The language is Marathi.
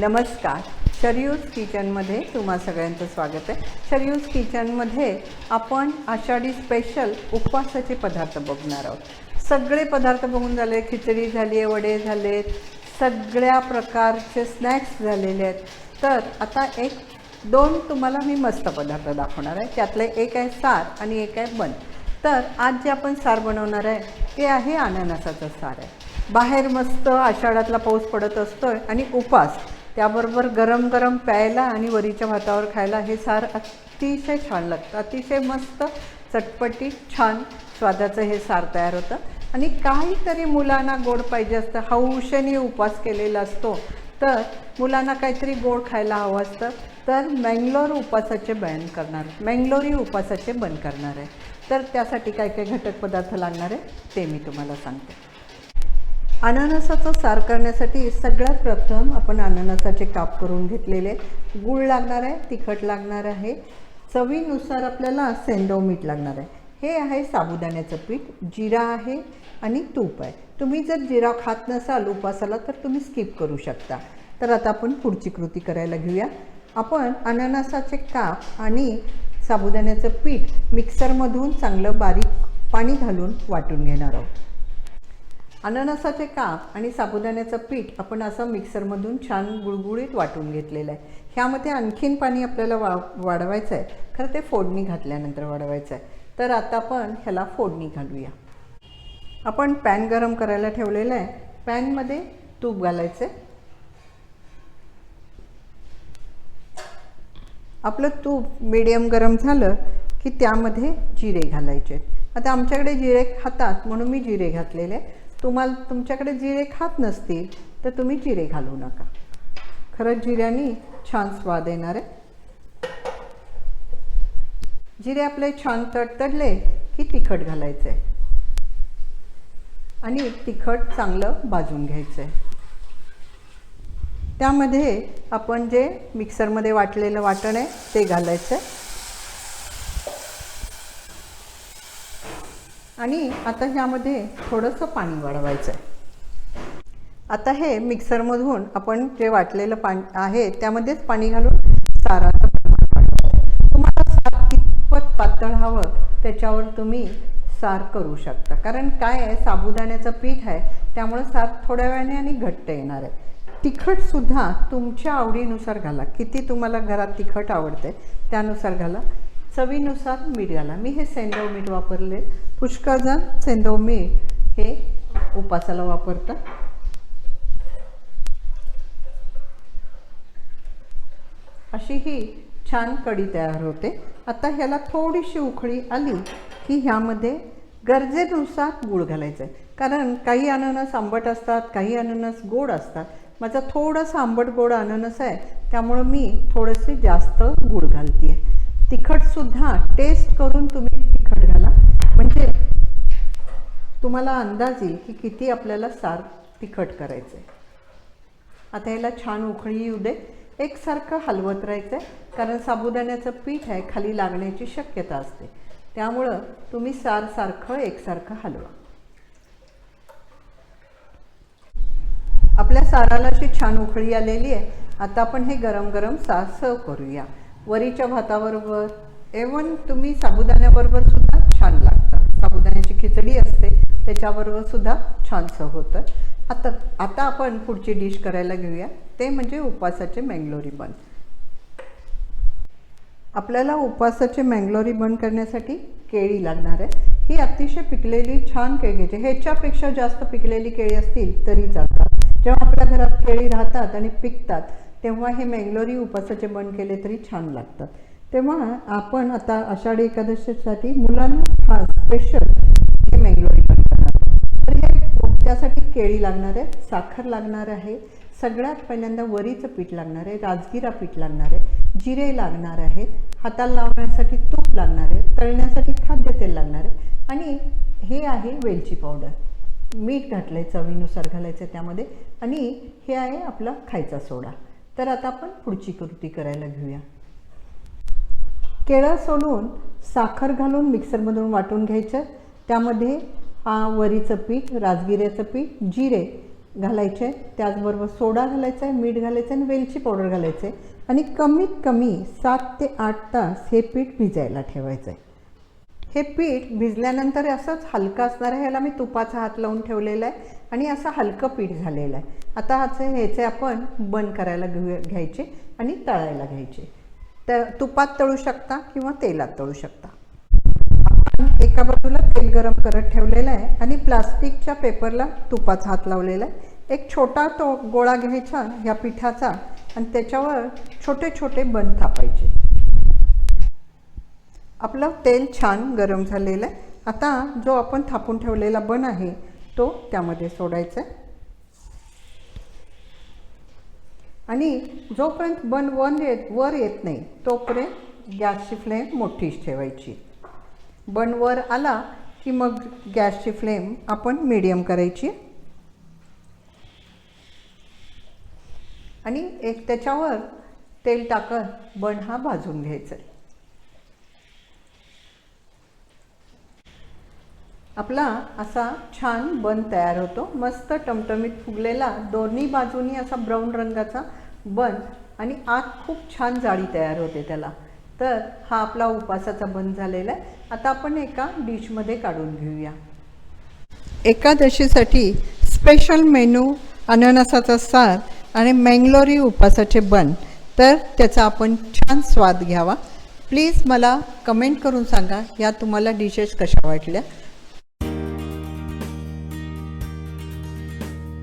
नमस्कार. शरयूज किचनमध्ये तुम्हा सगळ्यांचं स्वागत आहे. शरयूज किचनमध्ये आपण आषाढी स्पेशल उपवासाचे पदार्थ बघणार आहोत. सगळे पदार्थ बघून झाले खिचडी झाली आहे वडे झालेत सगळ्या प्रकारचे स्नॅक्स झालेले आहेत. तर आता एक दोन तुम्हाला मी मस्त पदार्थ दाखवणार आहे. त्यातले एक आहे सार आणि एक आहे बन. तर आज जे आपण सार बनवणार आहे ते आहे अननसाचं सार आहे. बाहेर मस्त आषाढातला पाऊस पडत असतोय आणि उपास. त्याबरोबर गरम गरम प्यायला आणि वरीच्या भातावर खायला हे सार अतिशय छान लागतं. अतिशय मस्त चटपटी छान स्वादाचं हे सार तयार होतं. आणि काहीतरी मुलांना गोड पाहिजे असतं हौशेने उपवास केलेला असतो तर मुलांना काहीतरी गोड खायला हवं असतं तर मँगलोर उपासाचे बन करणार मँगलोरी उपासाचे बंद करणार आहे. तर त्यासाठी काय काय घटक पदार्थ लागणार आहे ते मी तुम्हाला सांगते. अननसाचं सार करण्यासाठी सगळ्यात प्रथम आपण अननसाचे काप करून घेतलेले. गूळ लागणार आहे तिखट लागणार आहे. चवीनुसार आपल्याला सेंदव मीठ लागणार आहे. हे आहे साबुदाण्याचं पीठ. जिरा आहे आणि तूप आहे. तुम्ही जर जिरा खात नसाल उपासाला तर तुम्ही स्किप करू शकता. तर आता आपण पुढची कृती करायला घेऊया. आपण अननसाचे काप आणि साबुदाण्याचं पीठ मिक्सरमधून चांगलं बारीक पाणी घालून वाटून घेणार आहोत. अननसाचे काप आणि साबुदाण्याचं पीठ आपण असं मिक्सरमधून छान गुळगुळीत वाटून घेतलेलं आहे. ह्यामध्ये आणखीन पाणी आपल्याला वा वाढवायचं आहे. खरं ते फोडणी घातल्यानंतर वाढवायचं आहे. तर आता आपण ह्याला फोडणी घालूया. आपण पॅन गरम करायला ठेवलेलं आहे. पॅनमध्ये तूप घालायचं आहे. आपलं तूप मिडियम गरम झालं की त्यामध्ये जिरे घालायचे आता आमच्याकडे जिरे खातात म्हणून मी जिरे घातलेले तुम्हाला तुमच्याकडे जिरे खात नसतील तर तुम्ही जिरे घालू नका. खरंच जिऱ्यानी छान स्वाद येणार आहे. जिरे आपले छान तडतडले की तिखट घालायचं आहे आणि तिखट चांगलं भाजून घ्यायचं आहे त्यामध्ये आपण जे मिक्सरमध्ये वाटलेलं वाटण आहे ते घालायचं आहे आणि आता ह्यामध्ये थोडंसं पाणी वाढवायचं आहे आता हे मिक्सरमधून आपण जे वाटलेलं पाणी आहे त्यामध्येच पाणी घालून साराचं प्रमाण तुम्हाला सार कितपत पातळ हवं त्याच्यावर तुम्ही सार करू शकता. कारण काय आहे साबुदाण्याचं पीठ आहे त्यामुळं सार थोड्या वेळाने आणि घट्ट येणार आहे. तिखटसुद्धा तुमच्या आवडीनुसार घाला. किती तुम्हाला घरात तिखट आवडते त्यानुसार घाला. चवीनुसार मीठ घाला. मी हे सेंदव मीठ वापरले. पुष्कळ जण सेंदव मीठ हे उपासाला वापरतात. अशी ही छान कढी तयार होते. आता ह्याला थोडीशी उखळी आली की ह्यामध्ये गरजेनुसार गूळ घालायचं आहे कारण काही अननस आंबट असतात काही अननस गोड असतात. माझा थोडंसं आंबट गोड अननस आहे त्यामुळं मी थोडेसे जास्त गूळ घालते आहे तिखटसुद्धा टेस्ट करून तुम्ही तिखट घाला. म्हणजे तुम्हाला अंदाज येईल की किती आपल्याला सार तिखट करायचं आहे आता याला छान उखळी येऊ दे. एकसारखं हलवत राहायचं आहे कारण साबुदाण्याचं पीठ आहे खाली लागण्याची शक्यता असते. त्यामुळं तुम्ही सार सारखं एकसारखं हलवा. आपल्या साराला अशी छान उखळी आलेली आहे. आता आपण हे गरम गरम सार सर्व करूया. वरीच्या भाताबरोबर. एवन तुम्ही साबुदाण्याबरोबर सुद्धा छान लागतं. साबुदाण्याची खिचडी असते त्याच्याबरोबर सुद्धा छानसं होतं. आता आता आपण पुढची डिश करायला घेऊया. ते म्हणजे उपवासाचे मँगलोरी बन. आपल्याला उपवासाचे मँगलोरी बन करण्यासाठी केळी लागणार आहे. ही अतिशय पिकलेली छान केळी घ्यायची. ह्याच्यापेक्षा जास्त पिकलेली केळी असतील तरी चालतात. जेव्हा आपल्या घरात केळी राहतात आणि पिकतात तेव्हा हे मँगलोरी उपासाचे बन केले तरी छान लागतात तेव्हा आपण आता आषाढी एकादशीसाठी मुलांना हा स्पेशल हे मँगलोरी बन करणार तर हे त्यासाठी केळी लागणार आहे साखर लागणार आहे सगळ्यात पहिल्यांदा वरीचं पीठ लागणार आहे राजगिरा पीठ लागणार आहे जिरे लागणार आहेत हाताला लावण्यासाठी तूप लागणार आहे तळण्यासाठी खाद्यतेल लागणार आहे आणि हे आहे वेलची पावडर मीठ घातलं आहे चवीनुसार घालायचं त्यामध्ये आणि हे आहे आपला खायचा सोडा. तर आता आपण पुढची कृती करायला घेऊया. केळं सोलून साखर घालून मिक्सरमधून वाटून घ्यायचं. त्यामध्ये हा वरीचं पीठ राजगिऱ्याचं पीठ जिरे घालायचे. त्याचबरोबर सोडा घालायचा आहे मीठ घालायचं आहे आणि वेलची पावडर घालायचं आहे आणि कमीत कमी सात ते आठ तास हे पीठ भिजायला ठेवायचं आहे हे पीठ भिजल्यानंतर असंच हलकं असणार आहे. ह्याला मी तुपाचा हात लावून ठेवलेला आहे आणि असं हलकं पीठ झालेलं आहे. आता ह्याचे ह्याचे आपण बंद करायला घेऊ घ्यायचे आणि तळायला घ्यायचे. तर तुपात तळू शकता किंवा तेलात तळू शकता. आपण एका बाजूला तेल गरम करत ठेवलेलं आहे आणि प्लास्टिकच्या पेपरला तुपाचा हात लावलेला आहे. एक छोटा तो गोळा घ्यायचा या पिठाचा आणि त्याच्यावर छोटे छोटे बन थापायचे. आपलं तेल छान गरम झालेलं आहे. आता जो आपण थापून ठेवलेला बन आहे तो त्यामध्ये सोडायचा आहे. आणि जोपर्यंत बन वन येत वर येत नाही तोपर्यंत गॅसची फ्लेम मोठीच ठेवायची. बन वर आला की मग गॅसची फ्लेम आपण मीडियम करायची. आणि एक त्याच्यावर तेल टाकत बन हा भाजून घ्यायचा आपला असा छान बन तयार होतो. मस्त टमटमीत फुगलेला दोन्ही बाजूनी असा ब्राऊन रंगाचा बन आणि आत खूप छान जाळी तयार होते त्याला. तर हा आपला उपासाचा बन झालेला आहे. आता आपण एका डिशमध्ये काढून घेऊया. एकादशीसाठी स्पेशल मेनू अननसाचा सार आणि मँगलोरी उपासाचे बन. तर त्याचा आपण छान स्वाद घ्यावा. प्लीज मला कमेंट करून सांगा या तुम्हाला डिशेस कशा वाटल्या?